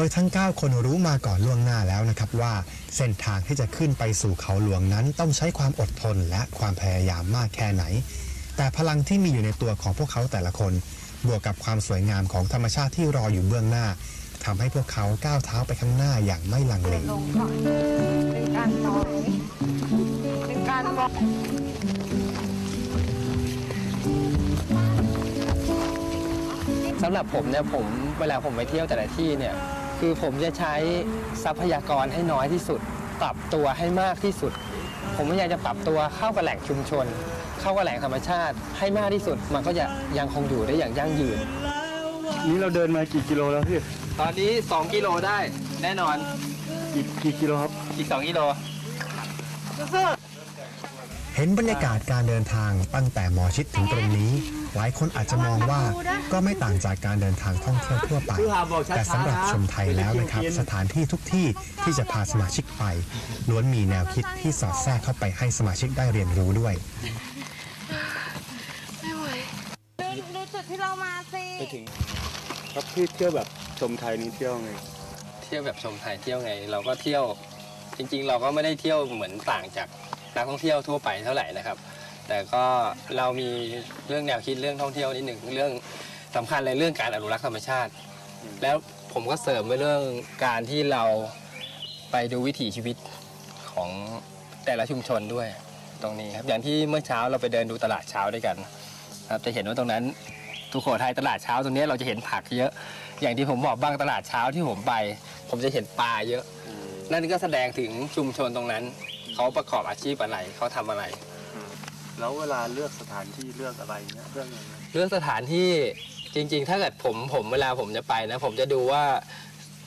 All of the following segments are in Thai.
ดยทั้ง 9 คนรู้มาก่อนล่วงหน้าแล้วนะครับว่าเส้นทางที่จะขึ้นไปสู่เขาหลวงนั้นต้องใช้ความอดทนและความพยายามมากแค่ไหน แต่พลังที่มีอยู่ในตัวของพวกเขาแต่ละคน บวกกับความสวยงามของธรรมชาติที่รออยู่เบื้องหน้าทำให้พวกเขาก้าวเท้าไปข้างหน้าอย่างไม่ลังเลลงก่อนเป็นการมองเป็นการมองสำหรับผมเนี่ยผมเวลาผมไปเที่ยวแต่ละที่เนี่ย คือผมจะใช้ทรัพยากรให้น้อยที่สุด ปรับตัวให้มากที่สุด ผมพยายามจะปรับตัวเข้ากับแหล่งชุมชน เข้ากับแหล่งธรรมชาติ ให้มากที่สุด มันก็จะยังคงอยู่ได้อย่างยั่งยืน นี่เราเดินมากี่กิโลแล้วพี่ตอนนี้ 2 กิโลได้แน่นอนกี่กี่กิโลครับ อีก 2 กิโลเห็นบรรยากาศการเดินทางตั้งแต่หมอชิดถึงตรงนี้ หลายคนอาจจะมองว่าก็ไม่ต่างจากการเดินทางท่องเที่ยวทั่วไป แต่สำหรับชมไทยแล้วนะครับ สถานที่ทุกที่ที่จะพาสมาชิกไปล้วนมีแนวคิดที่สอดแทรกเข้าไปให้สมาชิกได้เรียนรู้ด้วยดูดูจุดที่เรามาสิครับพี่เที่ยวแบบชมไทยนี่เที่ยวไง เที่ยวแบบชมไทยเที่ยวไง เราก็เที่ยวจริง ๆ เราก็ไม่ได้เที่ยวเหมือนต่างจาก นักท่องเที่ยวทั่วไปเท่าไหร่นะครับ แต่ก็เรามีเรื่องแนวคิดเรื่องท่องเที่ยวนิดหนึ่งเรื่องสำคัญเลยเรื่องการอนุรักษ์ธรรมชาติ แล้วผมก็เสริมไปเรื่องการที่เราไปดูวิถีชีวิตของแต่ละชุมชนด้วยตรงนี้ครับอย่างที่เมื่อเช้าเราไปเดินดูตลาดเช้าด้วยกันครับจะเห็นว่าตรงนั้นทุกโขทัยตลาดเช้าตรงนี้เราจะเห็นผักเยอะ อย่างที่ผมบอกบ้างตลาดเช้าที่ผมไป ผมจะเห็นปลาเยอะ นั่นก็แสดงถึงชุมชนตรงนั้น เขาประกอบอาชีพอะไรเขาทำอะไร แล้วเวลาเลือกสถานที่เลือกอะไรเงี้ยเลือกยังไงเรื่องสถานที่จริง ๆ ถ้าเกิดผมผมเวลาผมจะไปนะ ผมจะดูว่า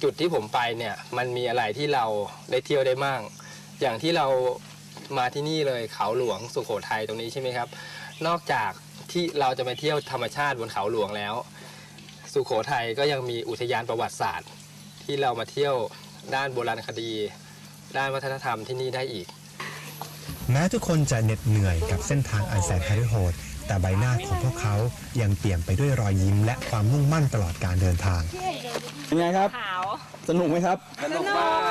จุดที่ผมไปเนี่ยมันมีอะไรที่เราได้เที่ยวได้มั่งอย่างที่เรามาที่นี่เลยเขาหลวงสุโขทัยตรงนี้ใช่ไหมครับ นอกจากที่เราจะไปเที่ยวธรรมชาติบนเขาหลวงแล้ว สุโขทัยก็ยังมีอุทยานประวัติศาสตร์ ที่เรามาเที่ยวด้านโบราณคดี ด้านวัฒนธรรมที่นี่ได้อีก แม้ทุกคนจะเหน็ดเหนื่อยกับเส้นทางอันแสนหฤโหดแต่ใบหน้าของพวกเขายังเปี่ยมไปด้วยรอยยิ้มและความมุ่งมั่นตลอดการเดินทาง เป็นไงครับขาวสนุกไหมครับ สนุกมาก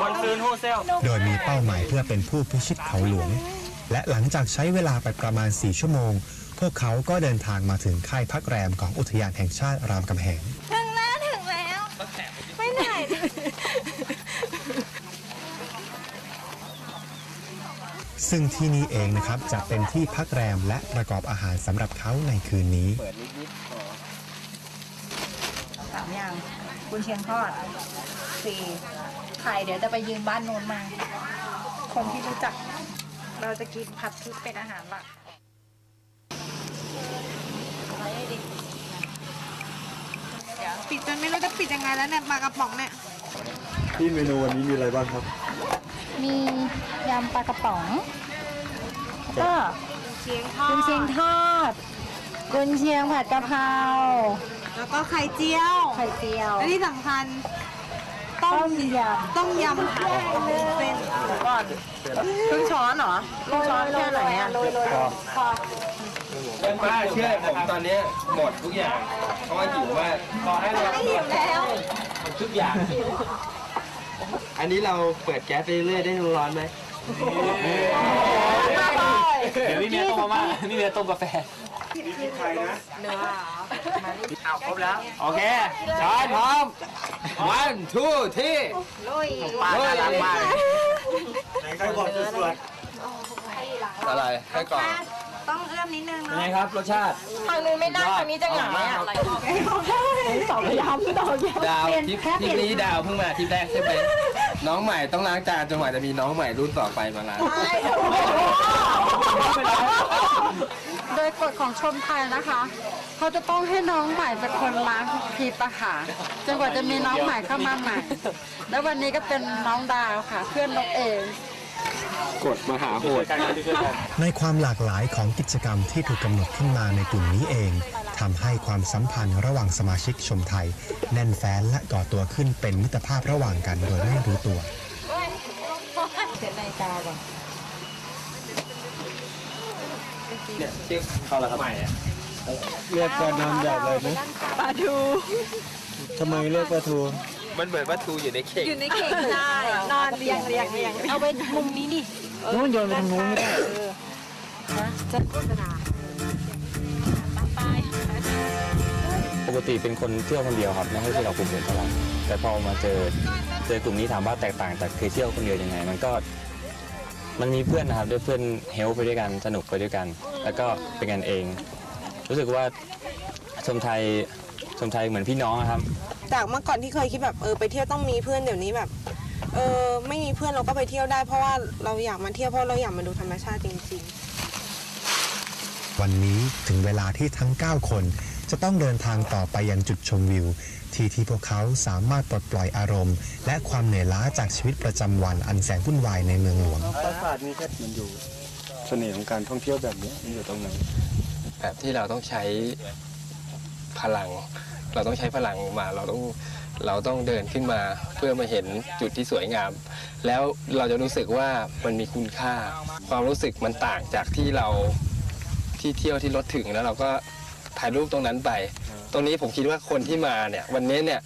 มอนซูนโฮเซล โดยมีเป้าหมายเพื่อเป็นผู้พิชิตเขาหลวง และหลังจากใช้เวลาไปประมาณ 4 ชั่วโมง พวกเขาก็เดินทางมาถึงค่ายพักแรมของอุทยานแห่งชาติรามคำแหง ถึงแล้วถึงแล้วไปไหน ซึ่งที่นี่เองนะครับจะเป็นที่พักแรมและประกอบอาหารสำหรับเขาในคืนนี้สามอย่างกุนเชียงทอดสี่ไข่เดี๋ยวจะไปยืมบ้านโน้นมา คนที่รู้จัก เราจะกินผัดพริกเป็นอาหารหลักเดี๋ยวปิดจนไม่รู้จะปิดยังไงแล้วเนี่ยปลากระป๋องเนี่ย ที่เมนูวันนี้มีอะไรบ้างครับ มียำปลากระป๋อง แล้วก็เชียงทอกุนเชียงดทอดกุนเชียงผัดกะเพราแล้วก็ไข่เจียว ไข่เจียว และที่สำคัญต้ต้มมยต้มยำผัดกับวุ้นเส้นก่อนครึ่งช้อนเหรอครึ่งช้อนแค่ไหนอะโรยโรยพอเพื่อนบ้านเชื่อผมตอนนี้หมดทุกอย่าง เพราะว่าหิวมากขอให้เราไม่หิวแล้วทุกอย่าง อันนี้เราเปิดแก๊สไปเรื่อยๆได้ร้อนไหมเดี๋ยวพี่เมียต้มมาม่าพี่เมียต้มกาแฟเหนือาครบแล้ว โอเคจอนพร้อม one two three ลุยปลาน่ารักมากใครบอกสวดอะไร ให้ก่อน ต้องเอื้อมนิดนึงเป็นไงครับรสชาติ ทางนู้นไม่ได้ทางนี้จะหงายอะสองยำสองยำดาวทริปทริปนี้ดาวเพิ่งมาทริปแรกใช่ไหมน้องใหม่ต้องล้างจานจนกว่าจะมีน้องใหม่รุ่นต่อไปมาล้างโดยกฎของชมไทยนะคะ เขาจะต้องให้น้องใหม่เป็นคนล้างทุกทริปอะค่ะจนกว่าจะมีน้องใหม่เข้ามาใหม่ แล้ววันนี้ก็เป็นน้องดาวค่ะ เพื่อนนกเอง กดมหาโหด ในความหลากหลายของกิจกรรมที่ถูกกำหนดขึ้นมาในกลุ่มนี้เองทำให้ความสัมพันธ์ระหว่างสมาชิกชมไทย แน่นแฟ้นและก่อตัวขึ้นเป็นมิตรภาพระหว่างกันโดยไม่รู้ตัวเสร็จนาฬิกาก่อนเนี่ยชื่อเขาละครับใหม่อะเรียกแกนนำใหญ่เลยนะปลาทูทำไมเรียกปลาทู มันเหมือนวัตถุอยู่ในเข่งอยู่ในเข่งได้นอนเรียงเรียงเรียงเอาไปมุมนี้ดินู้นโยนไปทางนู้นไม่ได้จะโฆษณาปกติเป็นคนเที่ยวคนเดียวครับไม่ค่อยเที่ยวกับกลุ่มอื่นเท่าไหร่แต่พอมาเจอเจอกลุ่มนี้ถามว่าแตกต่างจากเคยเที่ยวคนเดียวยังไง มันก็มันมีเพื่อนนะครับด้วยเพื่อนเฮลไปด้วยกันสนุกไปด้วยกัน แล้วก็เป็นกันเอง รู้สึกว่าชมไทย ชมไทยเหมือนพี่น้องอะครับ จากเมื่อก่อนที่เคยคิดแบบเออไปเที่ยวต้องมีเพื่อนเดี๋ยวนี้แบบ เออไม่มีเพื่อนเราก็ไปเที่ยวได้ เพราะว่าเราอยากมาเที่ยวเพราะเราอยากมาดูธรรมชาติจริงๆวันนี้ถึงเวลาที่ทั้ง 9 คน จะต้องเดินทางต่อไปยังจุดชมวิว ที่ที่พวกเขาสามารถปลดปล่อยอารมณ์ และความเหนื่อยล้าจากชีวิตประจำวันอันแสนวุ่นวายในเมืองหลวง ปราสาทนี่แค่มันอยู่เสน่ห์ของการท่องเที่ยวแบบนี้มันอยู่ตรงไหน แบบที่เราต้องใช้พลัง เราต้องใช้พลังมาเราต้องเราต้องเดินขึ้นมาเพื่อมาเห็นจุดที่สวยงาม แล้วเราจะรู้สึกว่ามันมีคุณค่า ความรู้สึกมันต่างจากที่เราที่เที่ยวที่รถถึงแล้วเราก็ถ่ายรูปตรงนั้นไป ตรงนี้ผมคิดว่าคนที่มาเนี่ยวันนี้เนี่ย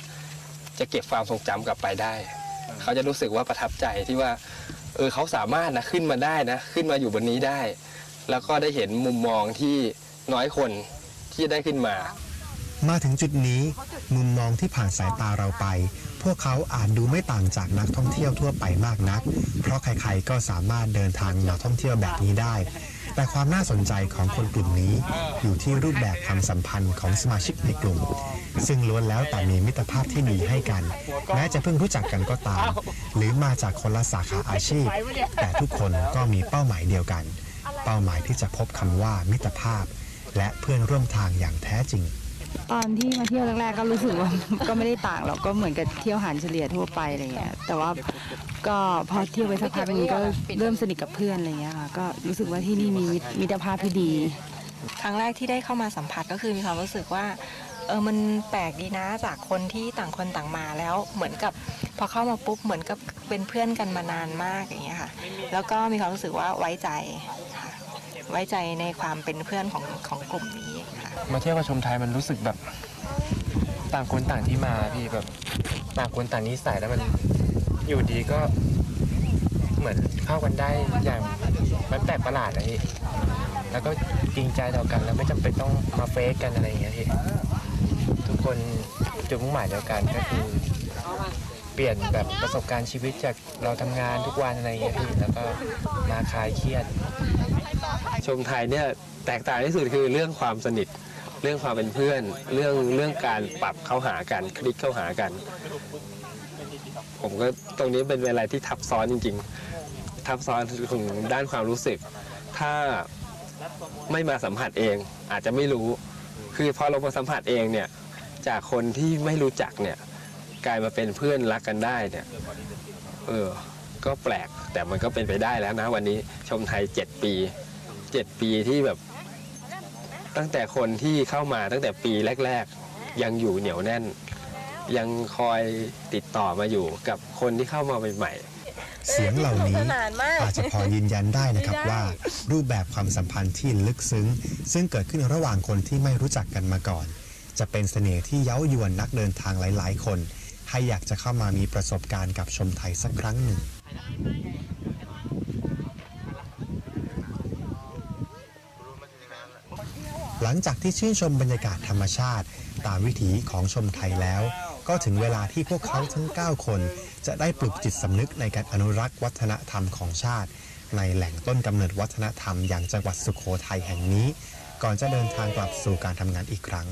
จะเก็บความทรงจำกลับไปได้ เขาจะรู้สึกว่าประทับใจที่ว่า เออเขาสามารถนะขึ้นมาได้นะ ขึ้นมาอยู่บนนี้ได้ แล้วก็ได้เห็นมุมมองที่น้อยคนที่ได้ขึ้นมา มาถึงจุดนี้มุมมองที่ผ่านสายตาเราไป พวกเขาอาจดูไม่ต่างจากนักท่องเที่ยวทั่วไปมากนัก เพราะใครๆก็สามารถเดินทางมาท่องเที่ยวแบบนี้ได้ แต่ความน่าสนใจของคนกลุ่มนี้ อยู่ที่รูปแบบความสัมพันธ์ของสมาชิกในกลุ่ม ซึ่งล้วนแล้วแต่มีมิตรภาพที่ดีให้กัน แม้จะเพิ่งรู้จักกันก็ตาม หรือมาจากคนละสาขาอาชีพ แต่ทุกคนก็มีเป้าหมายเดียวกัน เป้าหมายที่จะพบคำว่ามิตรภาพ และเพื่อนร่วมทางอย่างแท้จริง ตอนที่มาเที่ยวแรกๆก็รู้สึกว่า ก็ไม่ได้ต่างหรอกก็เหมือนกับเที่ยวหารเฉลี่ยทั่วไปอะไรเงี้ยแต่ว่าก็พอเที่ยวไปสักพักหนึงก็เริ่มสนิทกับเพื่อนอะไรเงี้ยค่ะก็รู้สึกว่าที่นี่มีมิตรภาพที่ดี ครั้งแรกที่ได้เข้ามาสัมผัสก็คือมีความรู้สึกว่าเออมันแปลกดีนะจากคนที่ต่างคนต่างมาแล้วเหมือนกับพอเข้ามาปุ๊บเหมือนกับเป็นเพื่อนกันมานานมากอย่างเงี้ยค่ะ แล้วก็มีความรู้สึกว่าไว้ใจค่ะไว้ใจในความเป็นเพื่อนของของกลุ่มนี้ค่ะ มาเที่ยวกับชมไทยมันรู้สึกแบบต่างคนต่างที่มาพี่แบบต่างคนต่างนิสัยแล้วมันอยู่ดีก็เหมือนเข้ากันได้อย่างมันแปลกประหลาดนะพี่แล้วก็จริงใจต่อกันแล้วไม่จำเป็นต้องมาเฟกกันอะไรอย่างเงี้ยพี่ทุกคนจุดมุ่งหมายเดียวกันก็คือเปลี่ยนแบบประสบการณ์ชีวิตจากเราทำงานทุกวันอะไรอย่างเงี้ยพี่แล้วก็มาคลายเครียด ชมไทยเนี่ยแตกต่างที่สุดคือเรื่องความสนิท เรื่องความเป็นเพื่อน เรื่องเรื่องการปรับเข้าหากันคลิกเข้าหากัน ผมก็ตรงนี้เป็นอะไรที่ทับซ้อนจริง ๆ ทับซ้อนของด้านความรู้สึก ถ้าไม่มาสัมผัสเอง อาจจะไม่รู้ คือพอเรามาสัมผัสเองเนี่ยจากคนที่ไม่รู้จักเนี่ยกลายมาเป็นเพื่อนรักกันได้เนี่ยเออก็แปลกแต่มันก็เป็นไปได้แล้วนะวันนี้ชมไทย 7 ปี 7 ปีที่แบบ ตั้งแต่คนที่เข้ามาตั้งแต่ปีแรก ๆ ยังอยู่เหนียวแน่น ยังคอยติดต่อมาอยู่กับคนที่เข้ามาใหม่ๆเสียงเหล่านี้นานมากอาจจะพอยืนยันได้นะครับว่า รูปแบบความสัมพันธ์ที่ลึกซึ้ง ซึ่งเกิดขึ้นระหว่างคนที่ไม่รู้จักกันมาก่อน จะเป็นเสน่ห์ที่เย้ายวนนักเดินทางหลาย ๆ คน ให้อยากจะเข้ามามีประสบการณ์กับชมไทยสักครั้งหนึ่ง หลังจากที่ชื่นชมบรรยากาศธรรมชาติ ตามวิถีของชมไทยแล้ว ก็ถึงเวลาที่พวกเขาทั้ง 9 คน จะได้ปลุกจิตสำนึกในการอนุรักษ์วัฒนธรรมของชาติ ในแหล่งต้นกำเนิดวัฒนธรรมอย่างจังหวัดสุโขทัยแห่งนี้ ก่อนจะเดินทางกลับสู่การทำงานอีกครั้ง